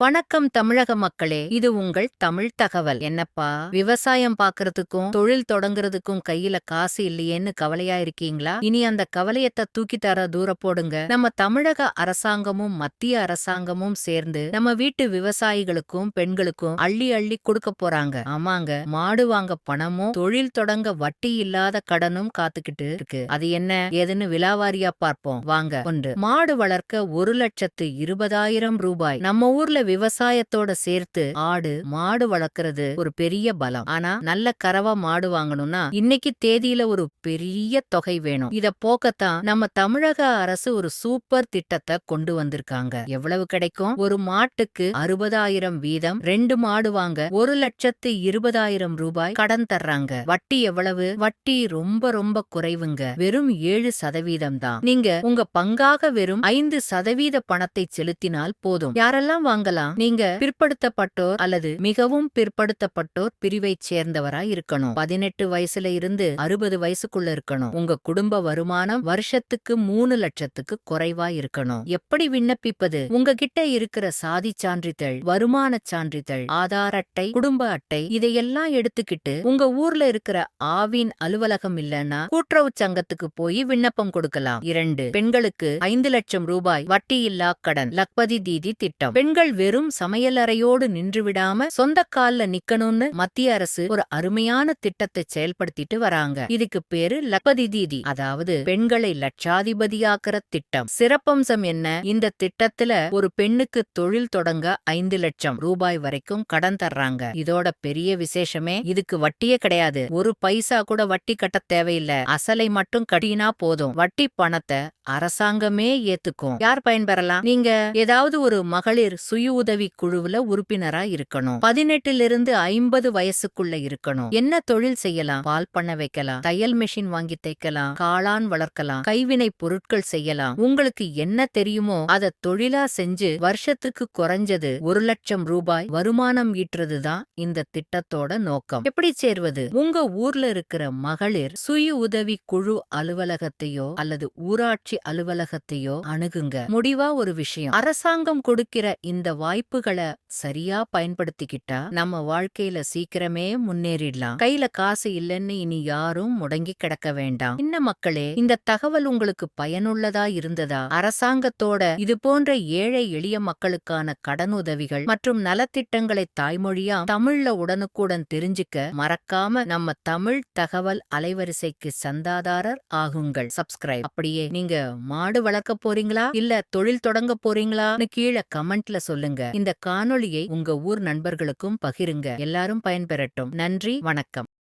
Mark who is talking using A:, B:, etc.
A: வணக்கம் தமிழக மக்களே இது உங்கள் தமிழ் தகவல். என்னப்பா விவசாயம் பாக்குறதுக்கும் தொழில் தொடங்குறதுக்கும் கையில காசு இல்லையேன்னு கவலையா இருக்கீங்களா இனி அந்த கவலையத்தை தூக்கி தர தூர போடுங்க. நம்ம தமிழக அரசாங்கமும் மத்திய அரசாங்கமும் சேர்ந்து நம்ம வீட்டு விவசாயிகளுக்கும் பெண்களுக்கும் அள்ளி அள்ளி கொடுக்க போறாங்க. ஆமாங்க மாடு வாங்க பணமும் தொழில் தொடங்க வட்டி இல்லாத கடனும் காத்துக்கிட்டு இருக்கு. அது என்ன? ஏதுன்னு விலாவாரியா பார்ப்போம். வாங்க ஒன்று. மாடு வளர்க்க ஒரு லட்சத்து இருபதாயிரம் ரூபாய். நம்ம ஊர்ல விவசாயத்தோட சேர்த்து ஆடு மாடு வளர்க்கறது ஒரு பெரிய பலம். ஆனா நல்ல கறவா மாடு வாங்கணும்னா இன்னைக்கு தேதியில ஒரு பெரிய தொகை வேணும். இத போக்கத்தான் நம்ம தமிழக அரசு ஒரு சூப்பர் திட்டத்தை கொண்டு வந்திருக்காங்க. எவ்வளவு கிடைக்கும்? ஒரு மாட்டுக்கு அறுபதாயிரம் வீதம். ரெண்டு மாடு வாங்க ஒரு லட்சத்து இருபதாயிரம் ரூபாய் கடன் தர்றாங்க. வட்டி எவ்வளவு? வட்டி ரொம்ப ரொம்ப குறைவுங்க. வெறும் ஏழு சதவீதம் தான். நீங்க உங்க பங்காக வெறும் ஐந்து சதவீத பணத்தை செலுத்தினால் போதும். யாரெல்லாம் வாங்கலாம்? நீங்க பிற்படுத்தப்பட்டோர் அல்லது மிகவும் பிற்படுத்தப்பட்டோர் பிரிவை சேர்ந்தவரா இருக்கணும். பதினெட்டு வயசுல இருந்து அறுபது வயசுக்குள்ள இருக்கணும். உங்க குடும்ப வருமானம் வருஷத்துக்கு மூணு லட்சத்துக்கு குறைவா இருக்கணும். எப்படி விண்ணப்பிப்பது? உங்ககிட்ட இருக்கிற சாதி சான்றிதழ் வருமான சான்றிதழ் ஆதார் அட்டை குடும்ப அட்டை இதையெல்லாம் எடுத்துக்கிட்டு உங்க ஊர்ல இருக்கிற ஆவின் அலுவலகம் இல்லன்னா கூட்டுறவு சங்கத்துக்கு போய் விண்ணப்பம் கொடுக்கலாம். இரண்டு பெண்களுக்கு ஐந்து லட்சம் ரூபாய் வட்டியில்லா கடன் லக்பதி தீதி திட்டம். பெண்கள் வெறும் சமையலறையோடு நின்று விடாம சொந்த கால்ல நிக்கணும்னு மத்திய அரசு ஒரு அருமையான திட்டத்தை செயல்படுத்திட்டு வராங்க. இதுக்கு பேரு லக்பதி தீதி. அதாவது பெண்களை லட்சாதிபதியாக்குற திட்டம். சிறப்பம்சம் என்ன? இந்த திட்டத்துல ஒரு பெண்ணுக்கு தொழில் தொடங்க ஐந்து லட்சம் ரூபாய் வரைக்கும் கடன் தர்றாங்க. இதோட பெரிய விசேஷமே இதுக்கு வட்டியே கிடையாது. ஒரு பைசா கூட வட்டி கட்ட தேவையில்லை. அசலை மட்டும் கட்டினா போதும். வட்டி பணத்தை அரசாங்கமே ஏத்துக்கும். யார் பயன்பெறலாம்? நீங்க ஏதாவது ஒரு மகளிர் சுய உதவி குழுவுல உறுப்பினரா இருக்கணும். பதினெட்டிலிருந்து ஐம்பது வயசுக்குள்ள இருக்கணும். என்ன தொழில் செய்யலாம்? பால் பண்ண வைக்கலாம். தையல் மிஷின் வாங்கி தைக்கலாம். காளான் வளர்க்கலாம். கைவினை பொருட்கள் செய்யலாம். உங்களுக்கு என்ன தெரியுமோ அத தொழிலா செஞ்சு வருஷத்துக்கு குறைஞ்சது ஒரு லட்சம் ரூபாய் வருமானம் ஈட்டுறதுதான் இந்த திட்டத்தோட நோக்கம். எப்படி சேர்வது? உங்க ஊர்ல இருக்கிற மகளிர் சுய உதவி குழு அலுவலகத்தையோ அல்லது ஊராட்சி அலுவலகத்தையோ அணுகுங்க. முடிவா ஒரு விஷயம். அரசாங்கம் கொடுக்கிற இந்த வாய்ப்புகளை சரியா பயன்படுத்திக்கிட்டா நம்ம வாழ்க்கையில சீக்கிரமே முன்னேறிடலாம். கையில காசு இல்லைன்னு இனி யாரும் முடங்கி கிடக்க வேண்டாம். இன்ன மக்களே இந்த தகவல் உங்களுக்கு பயனுள்ளதா இருந்ததா? அரசாங்கத்தோட இது போன்ற ஏழை எளிய மக்களுக்கான கடன் உதவிகள் மற்றும் நலத்திட்டங்களை தாய்மொழியா தமிழ்ல உடனுக்குடன் தெரிஞ்சுக்க மறக்காம நம்ம தமிழ் தகவல் அலைவரிசைக்கு சந்தாதாரர் ஆகுங்கள். சப்ஸ்கிரைப். அப்படியே நீங்க மாடு வளர்க்க போறீங்களா? இல்ல தொழில் தொடங்க போறீங்களான்னு கீழே கமெண்ட்ல சொல்லுங்க. இந்த காணொளியை உங்க ஊர் நண்பர்களுக்கும் பகிருங்க. எல்லாரும் பயன்பெறட்டும். நன்றி வணக்கம்.